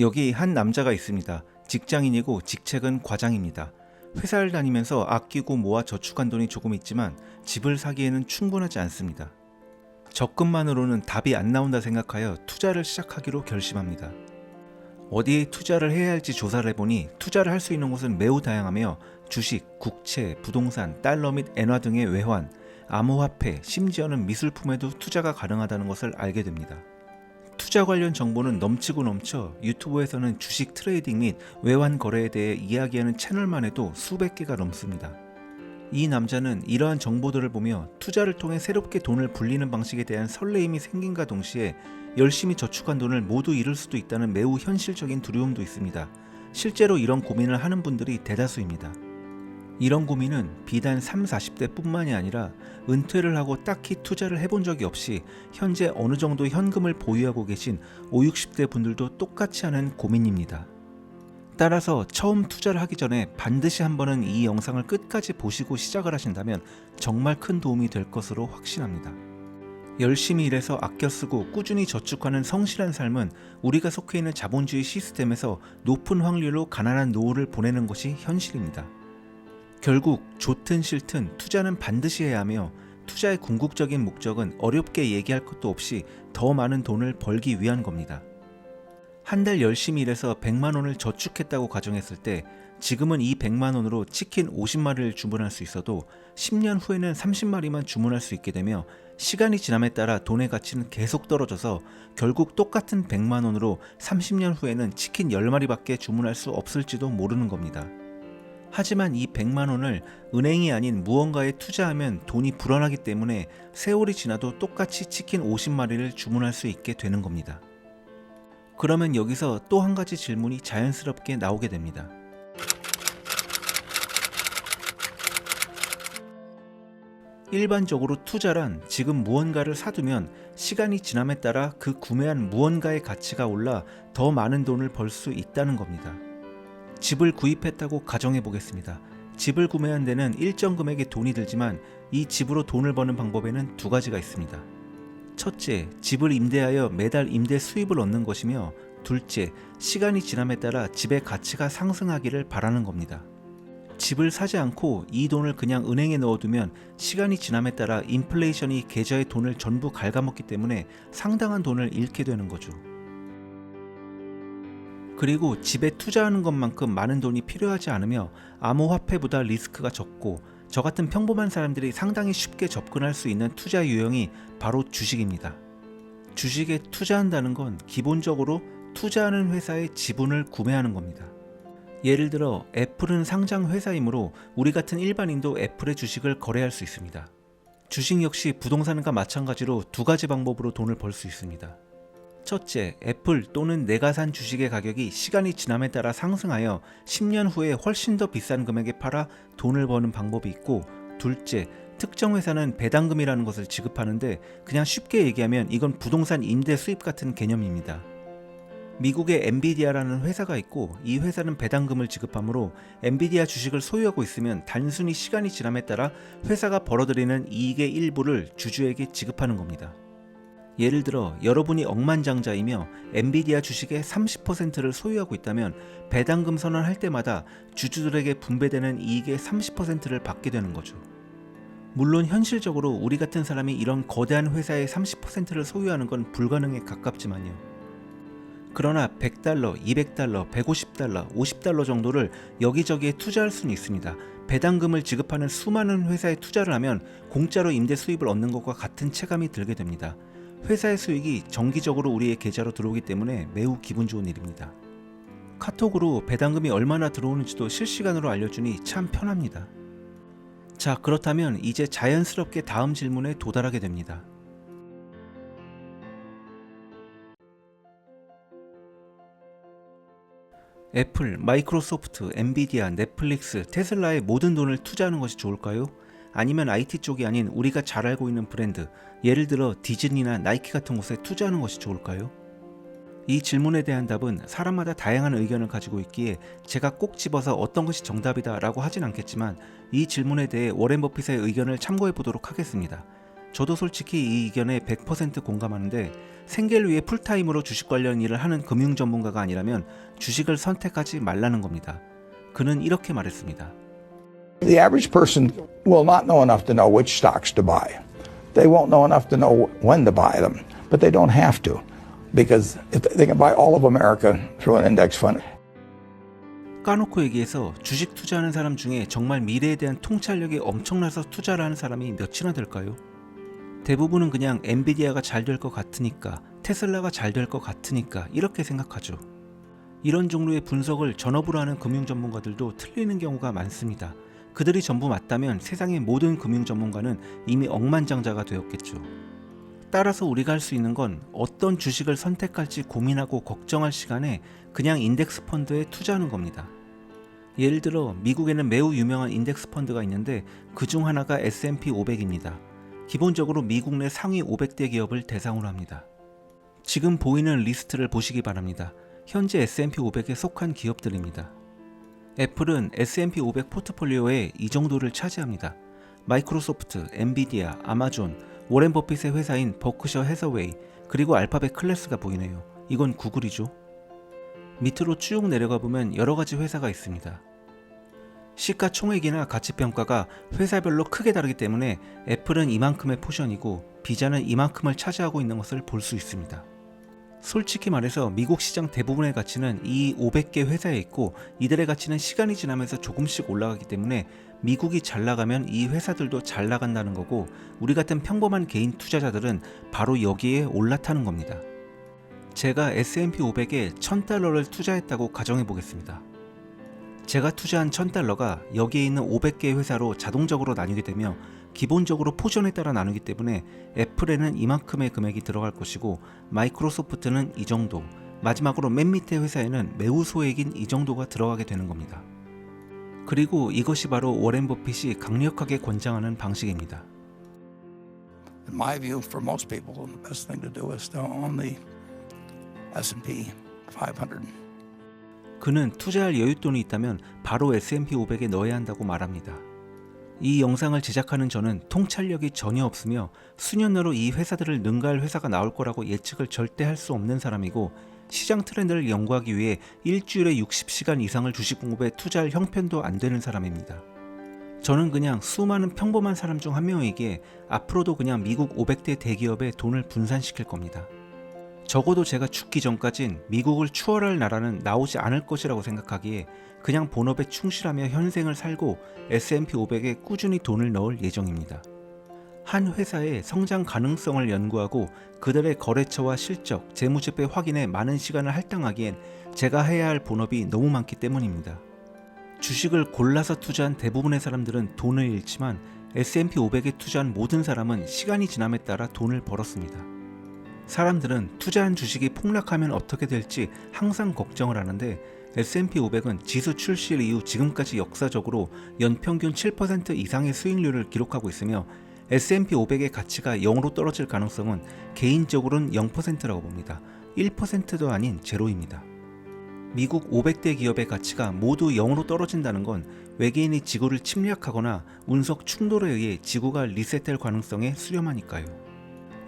여기 한 남자가 있습니다. 직장인이고 직책은 과장입니다. 회사를 다니면서 아끼고 모아 저축한 돈이 조금 있지만 집을 사기에는 충분하지 않습니다. 적금만으로는 답이 안 나온다 생각하여 투자를 시작하기로 결심합니다. 어디에 투자를 해야 할지 조사를 해보니 투자를 할 수 있는 곳은 매우 다양하며 주식, 국채, 부동산, 달러 및 엔화 등의 외환, 암호화폐, 심지어는 미술품에도 투자가 가능하다는 것을 알게 됩니다. 투자 관련 정보는 넘치고 넘쳐 유튜브에서는 주식 트레이딩 및 외환 거래에 대해 이야기하는 채널만 해도 수백 개가 넘습니다. 이 남자는 이러한 정보들을 보며 투자를 통해 새롭게 돈을 불리는 방식에 대한 설레임이 생긴과 동시에 열심히 저축한 돈을 모두 잃을 수도 있다는 매우 현실적인 두려움도 있습니다. 실제로 이런 고민을 하는 분들이 대다수입니다. 이런 고민은 비단 3, 40대 뿐만이 아니라 은퇴를 하고 딱히 투자를 해본 적이 없이 현재 어느 정도 현금을 보유하고 계신 5, 60대 분들도 똑같이 하는 고민입니다. 따라서 처음 투자를 하기 전에 반드시 한 번은 이 영상을 끝까지 보시고 시작을 하신다면 정말 큰 도움이 될 것으로 확신합니다. 열심히 일해서 아껴 쓰고 꾸준히 저축하는 성실한 삶은 우리가 속해 있는 자본주의 시스템에서 높은 확률로 가난한 노후를 보내는 것이 현실입니다. 결국 좋든 싫든 투자는 반드시 해야 하며 투자의 궁극적인 목적은 어렵게 얘기할 것도 없이 더 많은 돈을 벌기 위한 겁니다. 한 달 열심히 일해서 100만 원을 저축했다고 가정했을 때 지금은 이 100만 원으로 치킨 50마리를 주문할 수 있어도 10년 후에는 30마리만 주문할 수 있게 되며 시간이 지남에 따라 돈의 가치는 계속 떨어져서 결국 똑같은 100만 원으로 30년 후에는 치킨 10마리밖에 주문할 수 없을지도 모르는 겁니다. 하지만 이 100만 원을 은행이 아닌 무언가에 투자하면 돈이 불어나기 때문에 세월이 지나도 똑같이 치킨 50마리를 주문할 수 있게 되는 겁니다. 그러면 여기서 또 한 가지 질문이 자연스럽게 나오게 됩니다. 일반적으로 투자란 지금 무언가를 사두면 시간이 지남에 따라 그 구매한 무언가의 가치가 올라 더 많은 돈을 벌 수 있다는 겁니다. 집을 구입했다고 가정해 보겠습니다. 집을 구매한 데는 일정 금액의 돈이 들지만 이 집으로 돈을 버는 방법에는 두 가지가 있습니다. 첫째, 집을 임대하여 매달 임대 수입을 얻는 것이며 둘째, 시간이 지남에 따라 집의 가치가 상승하기를 바라는 겁니다. 집을 사지 않고 이 돈을 그냥 은행에 넣어두면 시간이 지남에 따라 인플레이션이 계좌의 돈을 전부 갉아먹기 때문에 상당한 돈을 잃게 되는 거죠. 그리고 집에 투자하는 것만큼 많은 돈이 필요하지 않으며 암호화폐보다 리스크가 적고 저 같은 평범한 사람들이 상당히 쉽게 접근할 수 있는 투자 유형이 바로 주식입니다. 주식에 투자한다는 건 기본적으로 투자하는 회사의 지분을 구매하는 겁니다. 예를 들어 애플은 상장 회사이므로 우리 같은 일반인도 애플의 주식을 거래할 수 있습니다. 주식 역시 부동산과 마찬가지로 두 가지 방법으로 돈을 벌 수 있습니다. 첫째, 애플 또는 내가 산 주식의 가격이 시간이 지남에 따라 상승하여 10년 후에 훨씬 더 비싼 금액에 팔아 돈을 버는 방법이 있고, 둘째, 특정 회사는 배당금이라는 것을 지급하는데 그냥 쉽게 얘기하면 이건 부동산 임대 수입 같은 개념입니다. 미국의 엔비디아라는 회사가 있고 이 회사는 배당금을 지급하므로 엔비디아 주식을 소유하고 있으면 단순히 시간이 지남에 따라 회사가 벌어들이는 이익의 일부를 주주에게 지급하는 겁니다. 예를 들어 여러분이 억만장자이며 엔비디아 주식의 30%를 소유하고 있다면 배당금 선언할 때마다 주주들에게 분배되는 이익의 30%를 받게 되는 거죠. 물론 현실적으로 우리 같은 사람이 이런 거대한 회사의 30%를 소유하는 건 불가능에 가깝지만요. 그러나 100달러, 200달러, 150달러, 50달러 정도를 여기저기에 투자할 수는 있습니다. 배당금을 지급하는 수많은 회사에 투자를 하면 공짜로 임대 수입을 얻는 것과 같은 체감이 들게 됩니다. 회사의 수익이 정기적으로 우리의 계좌로 들어오기 때문에 매우 기분 좋은 일입니다. 카톡으로 배당금이 얼마나 들어오는지도 실시간으로 알려주니 참 편합니다. 자, 그렇다면 이제 자연스럽게 다음 질문에 도달하게 됩니다. 애플, 마이크로소프트, 엔비디아, 넷플릭스, 테슬라에 모든 돈을 투자하는 것이 좋을까요? 아니면 IT 쪽이 아닌 우리가 잘 알고 있는 브랜드, 예를 들어 디즈니나 나이키 같은 곳에 투자하는 것이 좋을까요? 이 질문에 대한 답은 사람마다 다양한 의견을 가지고 있기에 제가 꼭 집어서 어떤 것이 정답이다 라고 하진 않겠지만 이 질문에 대해 워렌 버핏의 의견을 참고해 보도록 하겠습니다. 저도 솔직히 이 의견에 100% 공감하는데 생계를 위해 풀타임으로 주식 관련 일을 하는 금융 전문가가 아니라면 주식을 선택하지 말라는 겁니다. 그는 이렇게 말했습니다. The average person will not know enough to know which stocks to buy. They won't know enough to know when to buy them, but they don't have to because they can buy all of America through an index fund. 까놓고 얘기해서 주식 투자하는 사람 중에 정말 미래에 대한 통찰력이 엄청나서 투자를 하는 사람이 몇이나 될까요? 대부분은 그냥 엔비디아가 잘 될 것 같으니까, 테슬라가 잘 될 것 같으니까 이렇게 생각하죠. 이런 종류의 분석을 전업으로 하는 금융 전문가들도 틀리는 경우가 많습니다. 그들이 전부 맞다면 세상의 모든 금융 전문가는 이미 억만장자가 되었겠죠. 따라서 우리가 할 수 있는 건 어떤 주식을 선택할지 고민하고 걱정할 시간에 그냥 인덱스 펀드에 투자하는 겁니다. 예를 들어 미국에는 매우 유명한 인덱스 펀드가 있는데 그 중 하나가 S&P 500입니다. 기본적으로 미국 내 상위 500대 기업을 대상으로 합니다. 지금 보이는 리스트를 보시기 바랍니다. 현재 S&P 500에 속한 기업들입니다. 애플은 S&P 500 포트폴리오에 이 정도를 차지합니다. 마이크로소프트, 엔비디아, 아마존, 워렌 버핏의 회사인 버크셔 해서웨이, 그리고 알파벳 클래스가 보이네요. 이건 구글이죠. 밑으로 쭉 내려가 보면 여러 가지 회사가 있습니다. 시가총액이나 가치평가가 회사별로 크게 다르기 때문에 애플은 이만큼의 포션이고 비자는 이만큼을 차지하고 있는 것을 볼 수 있습니다. 솔직히 말해서 미국 시장 대부분의 가치는 이 500개 회사에 있고 이들의 가치는 시간이 지나면서 조금씩 올라가기 때문에 미국이 잘 나가면 이 회사들도 잘 나간다는 거고 우리 같은 평범한 개인 투자자들은 바로 여기에 올라타는 겁니다. 제가 S&P 500에 1000달러를 투자했다고 가정해 보겠습니다. 제가 투자한 1000달러가 여기에 있는 500개 회사로 자동적으로 나뉘게 되며 기본적으로 포션에 따라 나누기 때문에 애플에는 이만큼의 금액이 들어갈 것이고 마이크로소프트는 이 정도, 마지막으로 맨 밑에 회사에는 매우 소액인 이 정도가 들어가게 되는 겁니다. 그리고 이것이 바로 워렌 버핏이 강력하게 권장하는 방식입니다. In my view, for most people, the best thing to do is to own the S&P 500. 그는 투자할 여윳돈이 있다면 바로 S&P 500에 넣어야 한다고 말합니다. 이 영상을 제작하는 저는 통찰력이 전혀 없으며 수년 내로 이 회사들을 능가할 회사가 나올 거라고 예측을 절대 할 수 없는 사람이고 시장 트렌드를 연구하기 위해 일주일에 60시간 이상을 주식 공부에 투자할 형편도 안 되는 사람입니다. 저는 그냥 수많은 평범한 사람 중 한 명에게 앞으로도 그냥 미국 500대 대기업에 돈을 분산시킬 겁니다. 적어도 제가 죽기 전까진 미국을 추월할 나라는 나오지 않을 것이라고 생각하기에 그냥 본업에 충실하며 현생을 살고 S&P 500에 꾸준히 돈을 넣을 예정입니다. 한 회사의 성장 가능성을 연구하고 그들의 거래처와 실적, 재무제표 확인에 많은 시간을 할당하기엔 제가 해야 할 본업이 너무 많기 때문입니다. 주식을 골라서 투자한 대부분의 사람들은 돈을 잃지만 S&P 500에 투자한 모든 사람은 시간이 지남에 따라 돈을 벌었습니다. 사람들은 투자한 주식이 폭락하면 어떻게 될지 항상 걱정을 하는데 S&P 500은 지수 출시 이후 지금까지 역사적으로 연평균 7% 이상의 수익률을 기록하고 있으며 S&P 500의 가치가 0으로 떨어질 가능성은 개인적으로는 0%라고 봅니다. 1%도 아닌 제로입니다. 미국 500대 기업의 가치가 모두 0으로 떨어진다는 건 외계인이 지구를 침략하거나 운석 충돌에 의해 지구가 리셋될 가능성에 수렴하니까요.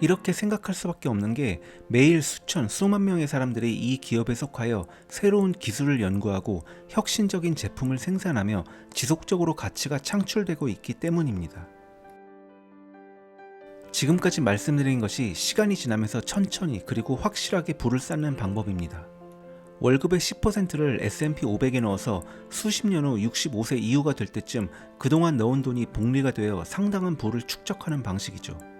이렇게 생각할 수밖에 없는 게 매일 수천, 수만 명의 사람들이 이 기업에 속하여 새로운 기술을 연구하고 혁신적인 제품을 생산하며 지속적으로 가치가 창출되고 있기 때문입니다. 지금까지 말씀드린 것이 시간이 지나면서 천천히 그리고 확실하게 불을 쌓는 방법입니다. 월급의 10%를 S&P 500에 넣어서 수십 년 후 65세 이후가 될 때쯤 그동안 넣은 돈이 복리가 되어 상당한 부를 축적하는 방식이죠.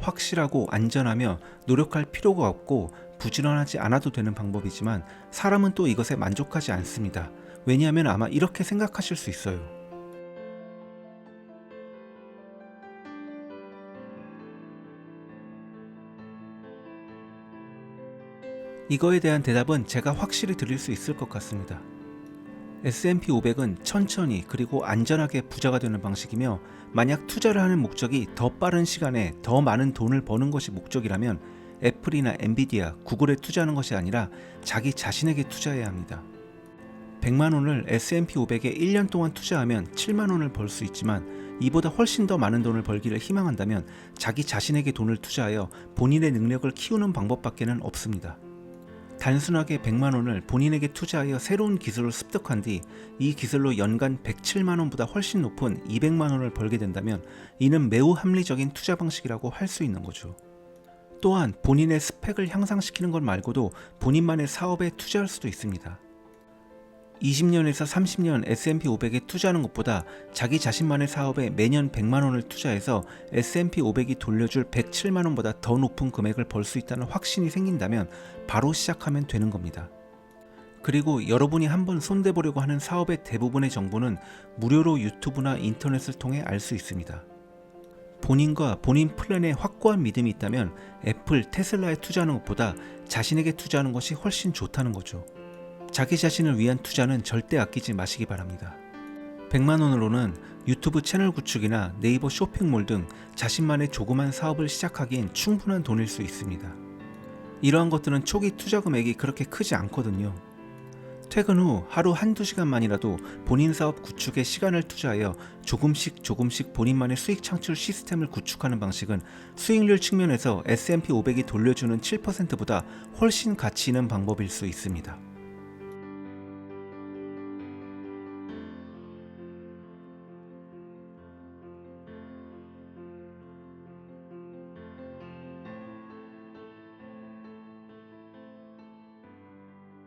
확실하고 안전하며 노력할 필요가 없고 부지런하지 않아도 되는 방법이지만 사람은 또 이것에 만족하지 않습니다. 왜냐하면 아마 이렇게 생각하실 수 있어요. 이거에 대한 대답은 제가 확실히 드릴 수 있을 것 같습니다. S&P 500은 천천히 그리고 안전하게 부자가 되는 방식이며 만약 투자를 하는 목적이 더 빠른 시간에 더 많은 돈을 버는 것이 목적이라면 애플이나 엔비디아, 구글에 투자하는 것이 아니라 자기 자신에게 투자해야 합니다. 100만 원을 S&P 500에 1년 동안 투자하면 7만 원을 벌 수 있지만 이보다 훨씬 더 많은 돈을 벌기를 희망한다면 자기 자신에게 돈을 투자하여 본인의 능력을 키우는 방법밖에는 없습니다. 단순하게 100만 원을 본인에게 투자하여 새로운 기술을 습득한 뒤 이 기술로 연간 107만 원보다 훨씬 높은 200만 원을 벌게 된다면 이는 매우 합리적인 투자 방식이라고 할 수 있는 거죠. 또한 본인의 스펙을 향상시키는 것 말고도 본인만의 사업에 투자할 수도 있습니다. 20년에서 30년 S&P 500에 투자하는 것보다 자기 자신만의 사업에 매년 100만 원을 투자해서 S&P 500이 돌려줄 107만 원보다 더 높은 금액을 벌 수 있다는 확신이 생긴다면 바로 시작하면 되는 겁니다. 그리고 여러분이 한번 손대보려고 하는 사업의 대부분의 정보는 무료로 유튜브나 인터넷을 통해 알 수 있습니다. 본인과 본인 플랜에 확고한 믿음이 있다면 애플, 테슬라에 투자하는 것보다 자신에게 투자하는 것이 훨씬 좋다는 거죠. 자기 자신을 위한 투자는 절대 아끼지 마시기 바랍니다. 100만 원으로는 유튜브 채널 구축이나 네이버 쇼핑몰 등 자신만의 조그만 사업을 시작하기엔 충분한 돈일 수 있습니다. 이러한 것들은 초기 투자 금액이 그렇게 크지 않거든요. 퇴근 후 하루 한두 시간만이라도 본인 사업 구축에 시간을 투자하여 조금씩 조금씩 본인만의 수익 창출 시스템을 구축하는 방식은 수익률 측면에서 S&P 500이 돌려주는 7%보다 훨씬 가치 있는 방법일 수 있습니다.